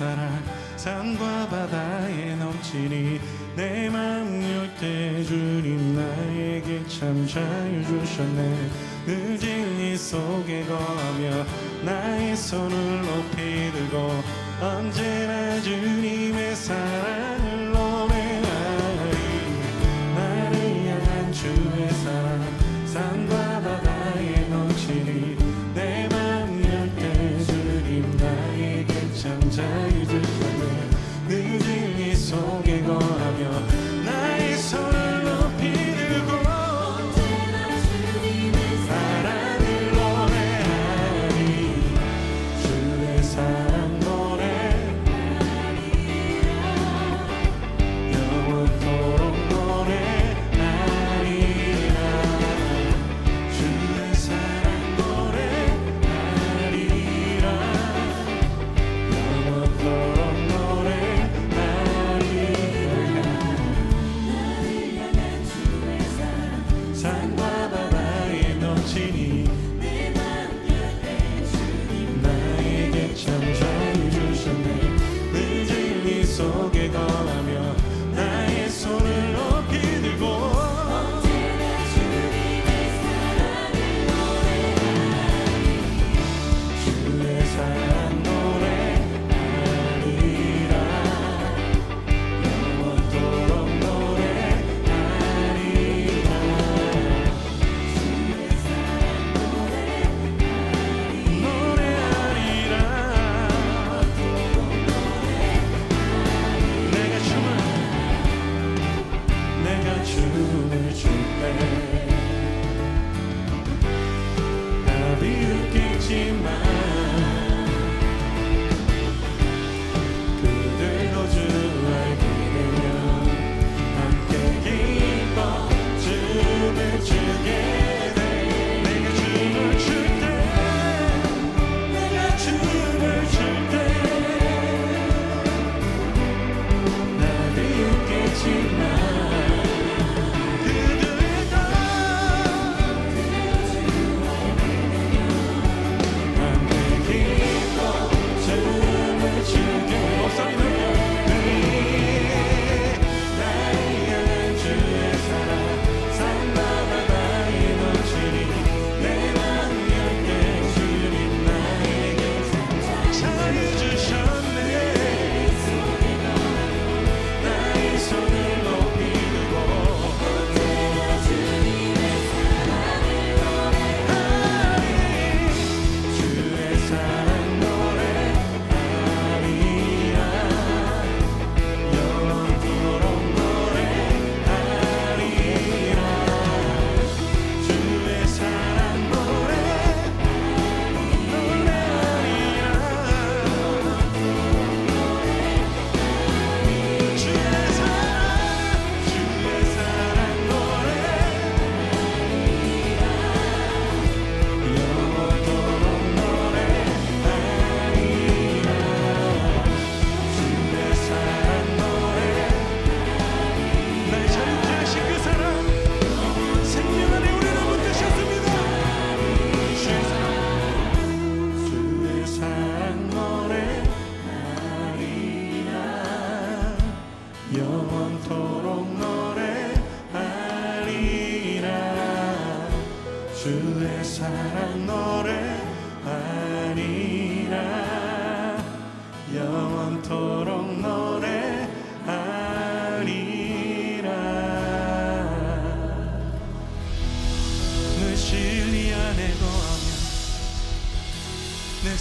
사랑 산과 바다에 넘치니 내 맘 열 때 주님 나에게 참 자유 주셨네. 늘 진리 속에 거하며 나의 손을 높이 들고 언제나 주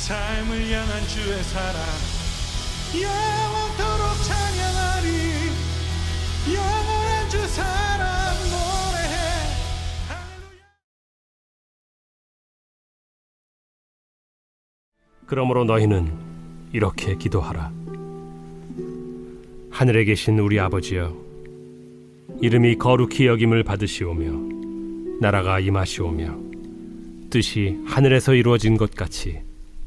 삶을 향한 주의 사랑. 영원토록 찬양하리. 영원한 주 사랑 노래해. 할렐루야. 그러므로 너희는 이렇게 기도하라. 하늘에 계신 우리 아버지여, 이름이 거룩히 여김을 받으시오며, 나라가 임하시오며, 뜻이 하늘에서 이루어진 것 같이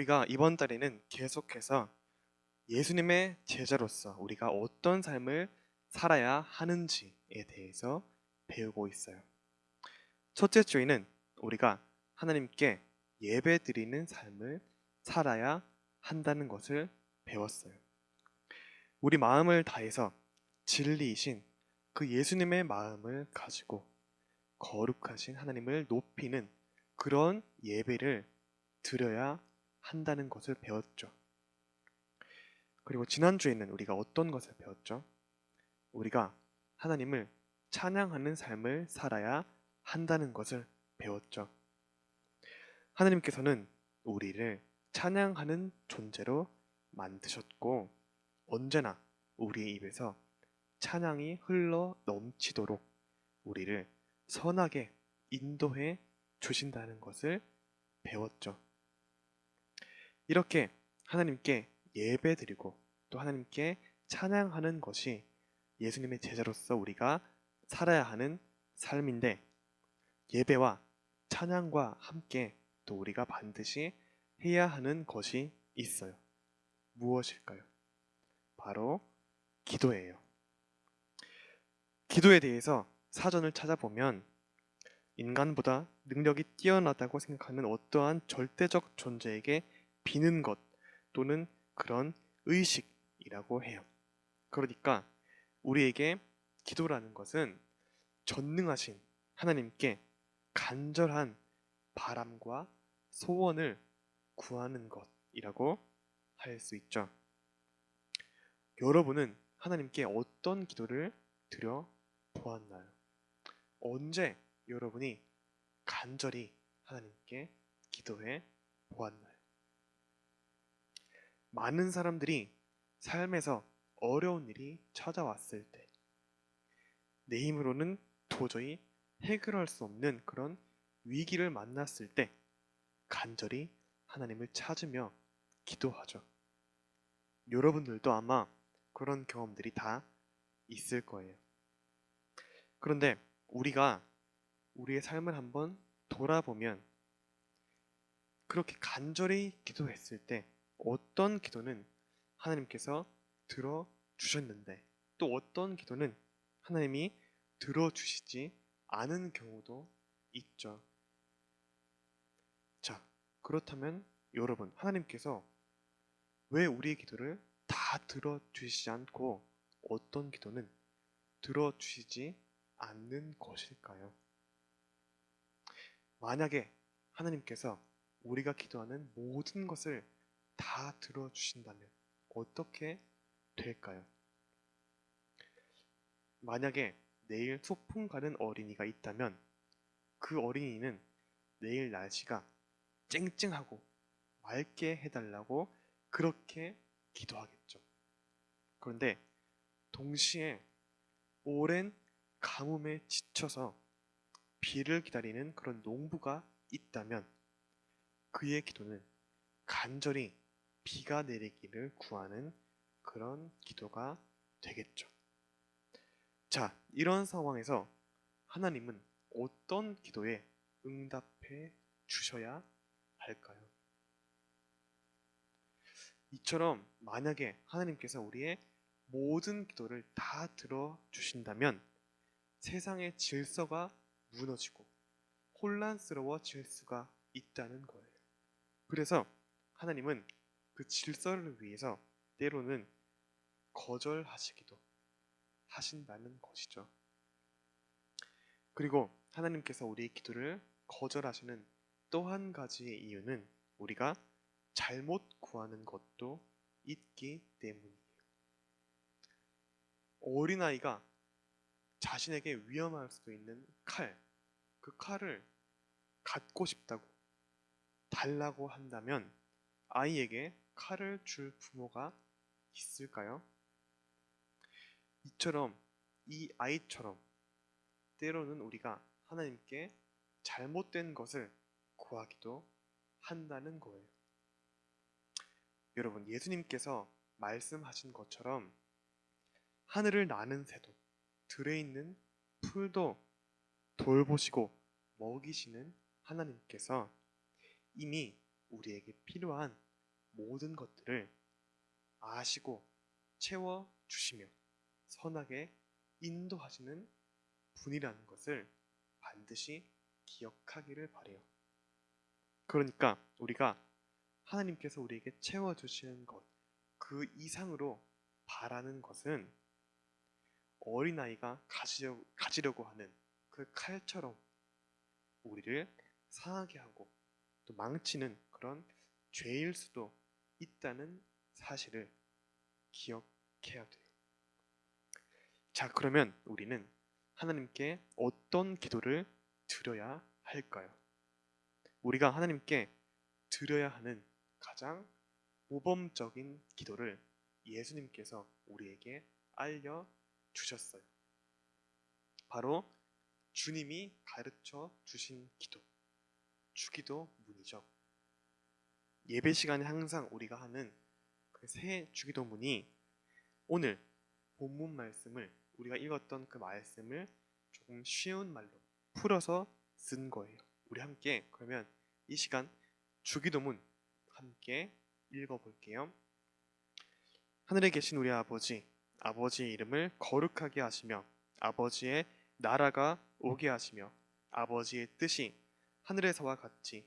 우리가 이번 달에는 계속해서 예수님의 제자로서 우리가 어떤 삶을 살아야 하는지에 대해서 배우고 있어요. 첫째 주에는 우리가 하나님께 예배 드리는 삶을 살아야 한다는 것을 배웠어요. 우리 마음을 다해서 진리이신 그 예수님의 마음을 가지고 거룩하신 하나님을 높이는 그런 예배를 드려야 한다는 것을 배웠죠. 그리고 지난주에는 우리가 어떤 것을 배웠죠? 우리가 하나님을 찬양하는 삶을 살아야 한다는 것을 배웠죠. 하나님께서는 우리를 찬양하는 존재로 만드셨고 언제나 우리의 입에서 찬양이 흘러 넘치도록 우리를 선하게 인도해 주신다는 것을 배웠죠. 이렇게 하나님께 예배드리고 또 하나님께 찬양하는 것이 예수님의 제자로서 우리가 살아야 하는 삶인데 예배와 찬양과 함께 또 우리가 반드시 해야 하는 것이 있어요. 무엇일까요? 바로 기도예요. 기도에 대해서 사전을 찾아보면 인간보다 능력이 뛰어나다고 생각하는 어떠한 절대적 존재에게 비는 것 또는 그런 의식이라고 해요. 그러니까 우리에게 기도라는 것은 전능하신 하나님께 간절한 바람과 소원을 구하는 것이라고 할 수 있죠. 여러분은 하나님께 어떤 기도를 드려 보았나요? 언제 여러분이 간절히 하나님께 기도해 보았나요? 많은 사람들이 삶에서 어려운 일이 찾아왔을 때, 내 힘으로는 도저히 해결할 수 없는 그런 위기를 만났을 때, 간절히 하나님을 찾으며 기도하죠. 여러분들도 아마 그런 경험들이 다 있을 거예요. 그런데 우리가 우리의 삶을 한번 돌아보면 그렇게 간절히 기도했을 때 어떤 기도는 하나님께서 들어 주셨는데 또 어떤 기도는 하나님이 들어 주시지 않은 경우도 있죠. 자, 그렇다면 여러분, 하나님께서 왜 우리의 기도를 다 들어 주시지 않고 어떤 기도는 들어 주시지 않는 것일까요? 만약에 하나님께서 우리가 기도하는 모든 것을 다 들어주신다면 어떻게 될까요? 만약에 내일 소풍 가는 어린이가 있다면 그 어린이는 내일 날씨가 쨍쨍하고 맑게 해달라고 그렇게 기도하겠죠. 그런데 동시에 오랜 가뭄에 지쳐서 비를 기다리는 그런 농부가 있다면 그의 기도는 간절히 비가 내리기를 구하는 그런 기도가 되겠죠. 자, 이런 상황에서 하나님은 어떤 기도에 응답해 주셔야 할까요? 이처럼 만약에 하나님께서 우리의 모든 기도를 다 들어주신다면 세상의 질서가 무너지고 혼란스러워질 수가 있다는 거예요. 그래서 하나님은 그 질서를 위해서 때로는 거절하시기도 하신다는 것이죠. 그리고 하나님께서 우리의 기도를 거절하시는 또 한 가지의 이유는 우리가 잘못 구하는 것도 있기 때문이에요. 어린아이가 자신에게 위험할 수도 있는 칼, 그 칼을 갖고 싶다고 달라고 한다면 아이에게 칼을 줄 부모가 있을까요? 이처럼 이 아이처럼 때로는 우리가 하나님께 잘못된 것을 구하기도 한다는 거예요. 여러분, 예수님께서 말씀하신 것처럼 하늘을 나는 새도, 들에 있는 풀도 돌보시고 먹이시는 하나님께서 이미 우리에게 필요한 모든 것들을 아시고 채워 주시며 선하게 인도하시는 분이라는 것을 반드시 기억하기를 바래요. 그러니까 우리가 하나님께서 우리에게 채워 주시는 것, 그 이상으로 바라는 것은 어린아이가 가지려, 가지려고 하는 그 칼처럼 우리를 상하게 하고 또 망치는 그런 죄일 수도 있다는 사실을 기억해야 돼요. 자, 그러면 우리는 하나님께 어떤 기도를 드려야 할까요? 우리가 하나님께 드려야 하는 가장 모범적인 기도를 예수님께서 우리에게 알려 주셨어요. 바로 주님이 가르쳐 주신 기도, 주기도 문이죠. 예배 시간에 항상 우리가 하는 그 새 주기도문이 오늘 본문 말씀을 우리가 읽었던 그 말씀을 조금 쉬운 말로 풀어서 쓴 거예요. 우리 함께 그러면 이 시간 주기도문 함께 읽어볼게요. 하늘에 계신 우리 아버지, 아버지의 이름을 거룩하게 하시며 아버지의 나라가 오게 하시며 아버지의 뜻이 하늘에서와 같이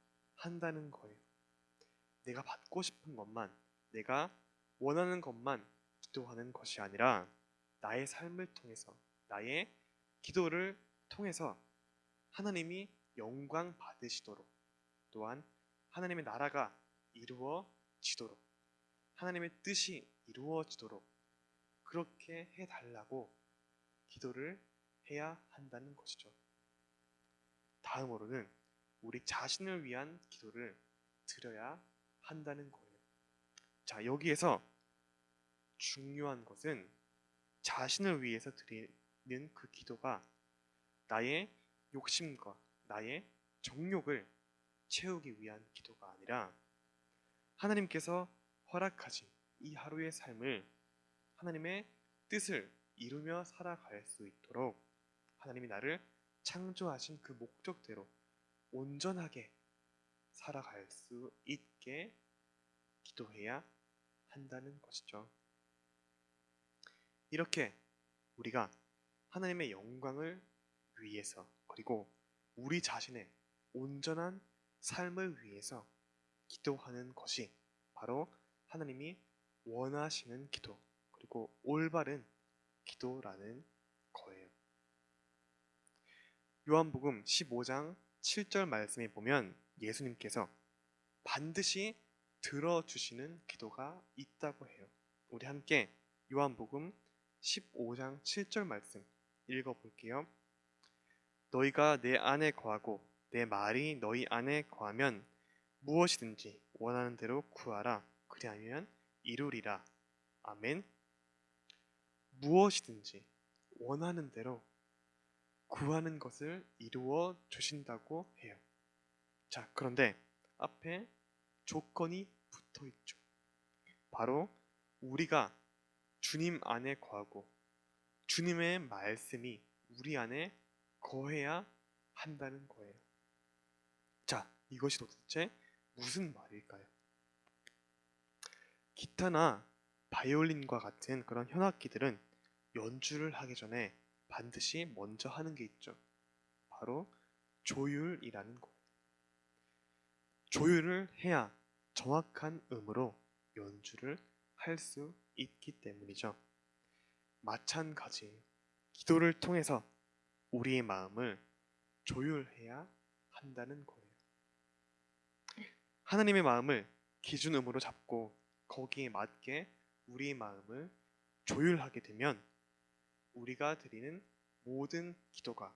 한다는 거예요. 내가 받고 싶은 것만, 내가 원하는 것만 기도하는 것이 아니라 나의 삶을 통해서, 나의 기도를 통해서 하나님이 영광 받으시도록 또한 하나님의 나라가 이루어지도록 하나님의 뜻이 이루어지도록 그렇게 해달라고 기도를 해야 한다는 것이죠. 다음으로는 우리 자신을 위한 기도를 드려야 한다는 거예요. 자, 여기에서 중요한 것은 자신을 위해서 드리는 그 기도가 나의 욕심과 나의 정욕을 채우기 위한 기도가 아니라 하나님께서 허락하신 이 하루의 삶을 하나님의 뜻을 이루며 살아갈 수 있도록 하나님이 나를 창조하신 그 목적대로 온전하게 살아갈 수 있게 기도해야 한다는 것이죠. 이렇게 우리가 하나님의 영광을 위해서 그리고 우리 자신의 온전한 삶을 위해서 기도하는 것이 바로 하나님이 원하시는 기도 그리고 올바른 기도라는 거예요. 요한복음 15장 7절 말씀에 보면 예수님께서 반드시 들어주시는 기도가 있다고 해요. 우리 함께 요한복음 15장 7절 말씀 읽어볼게요. 너희가 내 안에 거하고 내 말이 너희 안에 거하면 무엇이든지 원하는 대로 구하라. 그리하면 이루리라. 아멘. 무엇이든지 원하는 대로 구하는 것을 이루어 주신다고 해요. 자, 그런데 앞에 조건이 붙어 있죠. 바로 우리가 주님 안에 거하고 주님의 말씀이 우리 안에 거해야 한다는 거예요. 자, 이것이 도대체 무슨 말일까요? 기타나 바이올린과 같은 그런 현악기들은 연주를 하기 전에 반드시 먼저 하는 게 있죠. 바로 조율이라는 거예요. 조율을 해야 정확한 음으로 연주를 할 수 있기 때문이죠. 마찬가지예요. 기도를 통해서 우리의 마음을 조율해야 한다는 거예요. 하나님의 마음을 기준음으로 잡고 거기에 맞게 우리의 마음을 조율하게 되면 우리가 드리는 모든 기도가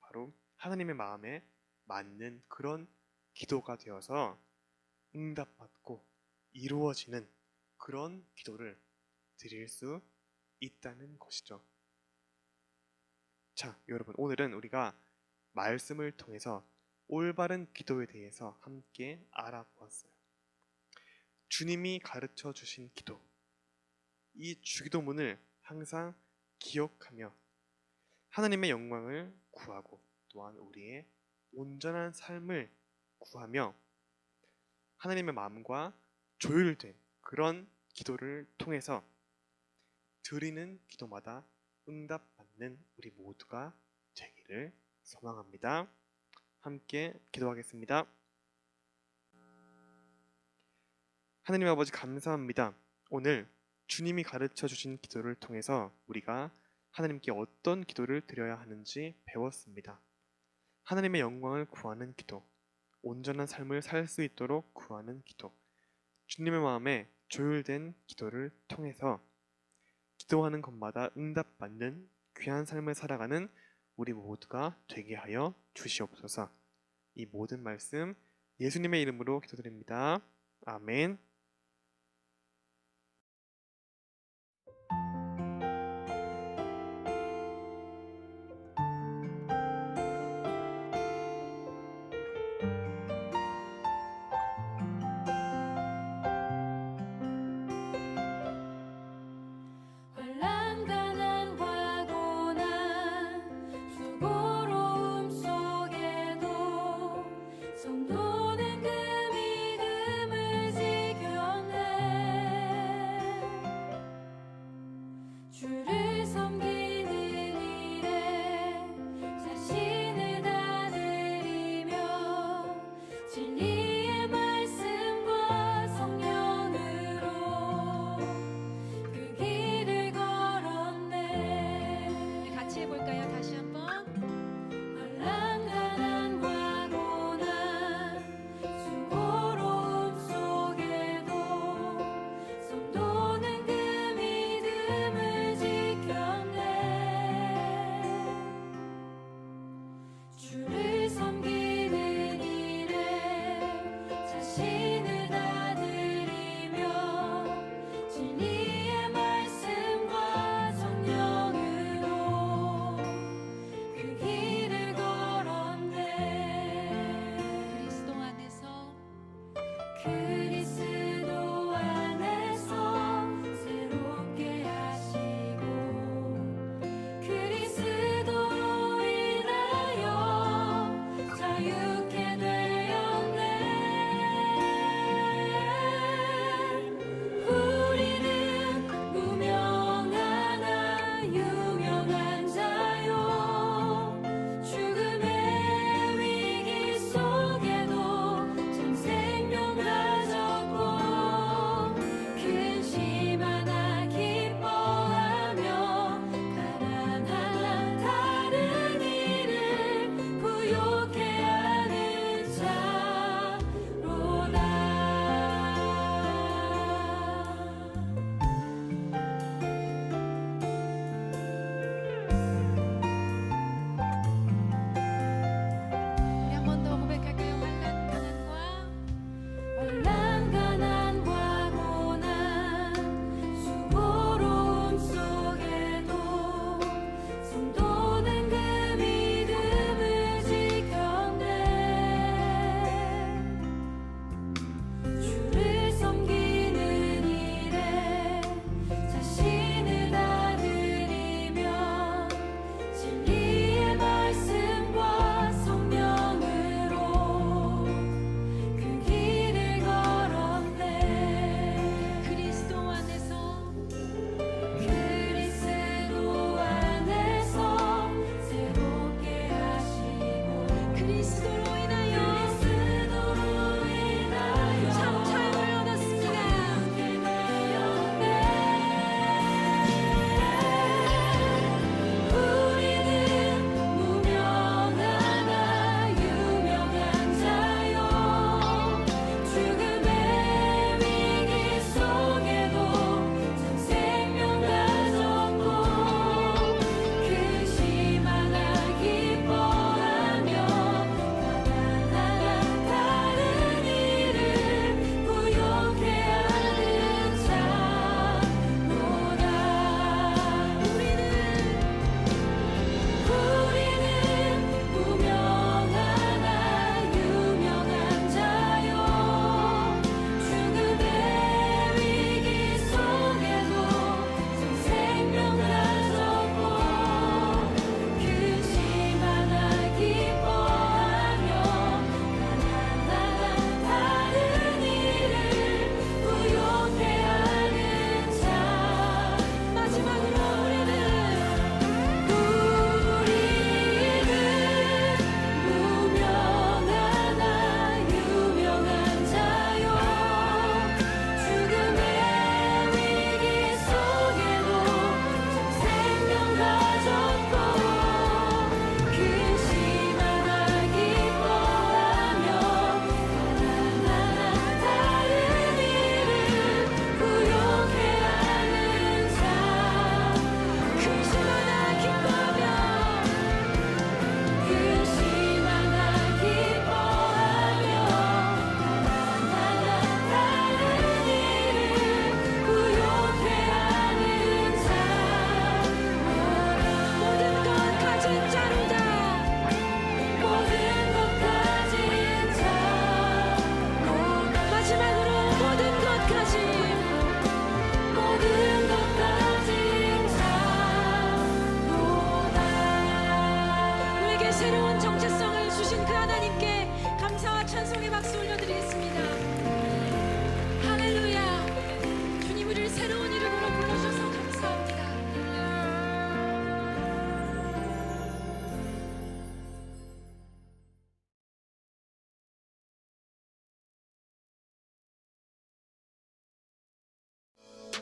바로 하나님의 마음에 맞는 그런 기도가 되어서 응답받고 이루어지는 그런 기도를 드릴 수 있다는 것이죠. 자, 여러분, 오늘은 우리가 말씀을 통해서 올바른 기도에 대해서 함께 알아보았어요. 주님이 가르쳐 주신 기도, 이 주기도문을 항상 기억하며 하나님의 영광을 구하고 또한 우리의 온전한 삶을 구하며 하나님의 마음과 조율된 그런 기도를 통해서 드리는 기도마다 응답받는 우리 모두가 되기를 소망합니다. 함께 기도하겠습니다. 하나님 아버지 감사합니다. 오늘 주님이 가르쳐 주신 기도를 통해서 우리가 하나님께 어떤 기도를 드려야 하는지 배웠습니다. 하나님의 영광을 구하는 기도, 온전한 삶을 살 수 있도록 구하는 기도, 주님의 마음에 조율된 기도를 통해서 기도하는 것마다 응답받는 귀한 삶을 살아가는 우리 모두가 되게 하여 주시옵소서. 이 모든 말씀 예수님의 이름으로 기도드립니다. 아멘. true.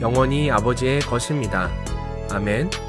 영원히 아버지의 것입니다. 아멘.